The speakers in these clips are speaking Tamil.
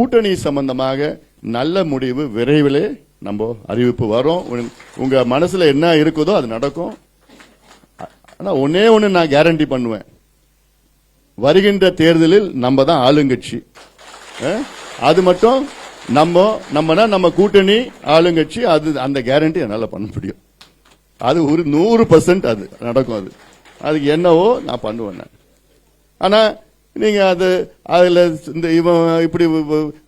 கூட்டணி சம்பந்தமாக நல்ல முடிவு விரைவிலே நம்ம அறிவிப்பு வரும். உங்க- மனசுல என்ன இருக்குதோ அது நடக்கும். ஆனா ஒன்னே ஒன்று நான் கேரண்டி பண்ணுவேன். வருகின்ற தேர்தலில் நம்ம தான் ஆளுங்கட்சி. அது மட்டும் நம்ம நம்மனா நம்ம கூட்டணி ஆளுங்கட்சி அது அந்த கேரண்டி என்னால் பண்ண முடியும். அது ஒரு நூறு பர்சன்ட் அது நடக்கும் அது. அதுக்கு என்னவோ நான் பண்ணுவேன் நான். ஆனா நீங்க அது அதுல இந்த இவன் இப்படி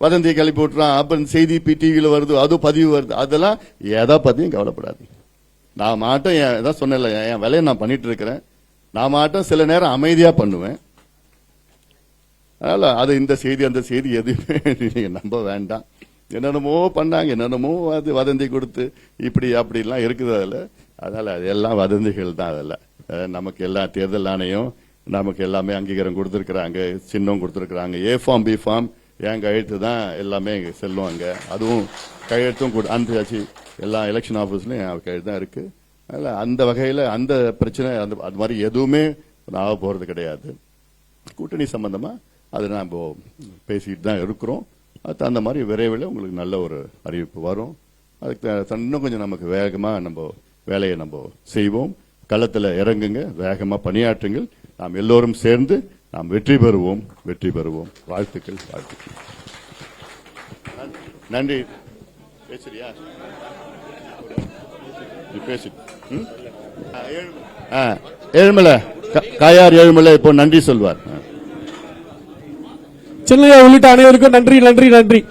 வதந்தியை கிளப்பி விட்டுறான் அப்புறம் செய்தி டிவியில வருது அது பதிவு வருது அதெல்லாம் எதை பத்தியும் கவலைப்படாது நான் மாட்டம் என் இதான் சொன்னல என் வேலையை நான் பண்ணிட்டு இருக்கிறேன். நான் மாட்டம் சில நேரம் அமைதியா பண்ணுவேன். அதனால அது இந்த செய்தி அந்த செய்தி எதுவுமே நீங்க நம்ப வேண்டாம். என்னென்னமோ பண்ணாங்க என்னென்னமோ அது வதந்தி கொடுத்து இப்படி அப்படிலாம் இருக்குது அதில். அதனால அது எல்லாம் வதந்திகள் தான் அதில். நமக்கு எல்லா தேர்தல் ஆணையம் நமக்கு எல்லாமே அங்கீகாரம் கொடுத்துருக்குறாங்க சின்னம் கொடுத்துருக்குறாங்க. ஏ ஃபார்ம் பி ஃபார்ம் என் கையெழுத்து தான் எல்லாமே செல்லும் அங்கே அதுவும் கையெழுத்தும் கொடு- எல்லா எலெக்ஷன் ஆஃபீஸ்லையும் என் கையெழுத்து தான் இருக்கு? அதனால் அந்த வகையில் அந்த பிரச்சனை அந்த அது மாதிரி எதுவுமே ஆக போகிறது கிடையாது. கூட்டணி சம்பந்தமாக அதை நாம் பேசிக்கிட்டு தான் இருக்கிறோம். அது தகுந்த மாதிரி விரைவில் உங்களுக்கு நல்ல ஒரு அறிவிப்பு வரும். அதுக்கு த- இன்னும் கொஞ்சம் நமக்கு வேகமாக நம்ம வேலையை நம்ம செய்வோம். களத்தில் இறங்குங்க வேகமாக பணியாற்றுங்கள். நாம் எல்லோரும் சேர்ந்து நாம் வெற்றி பெறுவோம் வெற்றி பெறுவோம். வாழ்த்துக்கள் வாழ்த்துக்கள். நன்றி. பேசுறியா? நீ பேசு. ஆ, ஏழுமலை. க- காயார் ஏழுமலை இப்போ நன்றி சொல்வார். ஆ. சென்னையா உள்ளிட்ட அனைவருக்கும் நன்றி நன்றி நன்றி.